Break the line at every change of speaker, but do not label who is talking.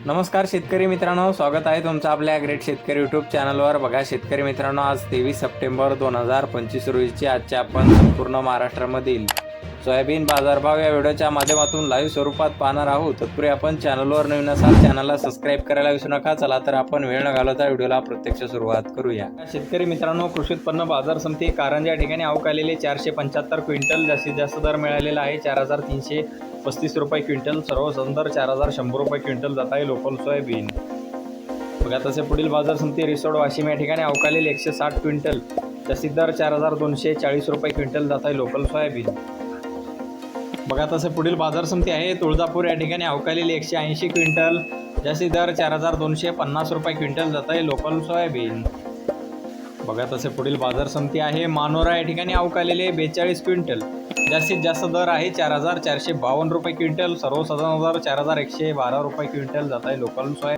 नमस्कार शेतकरी मित्रांनो स्वागत आहे तुमचं आपल्या ग्रेट शेतकरी युट्यूब चॅनलवर बघा शेतकरी मित्रांनो आज तेवीस सप्टेंबर दोन हजार पंचवीस रोजीची आजच्या आपण संपूर्ण महाराष्ट्रामधील सोयाबीन बाजारभाव या व्हिडिओच्या माध्यमातून लाईव्ह स्वरूपात पाहणार आहोत. तत्पूर्वी आपण चॅनलवर नवीन असाल चॅनलला सबस्क्राईब करायला विसरू नका. चला तर आपण वेळ न घालवता व्हिडिओला प्रत्यक्ष सुरुवात करूया. शेतकरी मित्रांनो कृषी उत्पन्न बाजार समिती कारंजा या ठिकाणी आवक आलेले चारशे पंच्याहत्तर क्विंटल जास्तीत जास्त दर मिळालेला आहे. चार हजार तीनशे पस्तीस रुपये क्विंटल सर्व दर चार हजार शंभर रुपये क्विंटल जात आहे लोकल सोयाबीन. बघा तसे पुढील बाजार समिती रिसोड वाशिम या ठिकाणी अवकालेले एकशे साठ क्विंटल जास्तीत दर चार हजार दोनशे चाळीस रुपये क्विंटल जात आहे लोकल सोयाबीन. बघा तसे पुढील बाजार समिती आहे. तुळजापूर या ठिकाणी अवकालेली एकशे ऐंशी क्विंटल जास्तीत दर चार हजार दोनशे पन्नास रुपये क्विंटल जात आहे लोकल सोयाबीन. बघा तसे पुढील बाजार समिती आहे. मानोरा या ठिकाणी अवकालेले बेचाळीस क्विंटल जास्तीत जास्त दर आहे चार हजार चारशे बावन्न रुपये क्विंटल सर्वसाधारण दर चार हजार एकशे बारा रुपये क्विंटल जात आहे लोकल सोया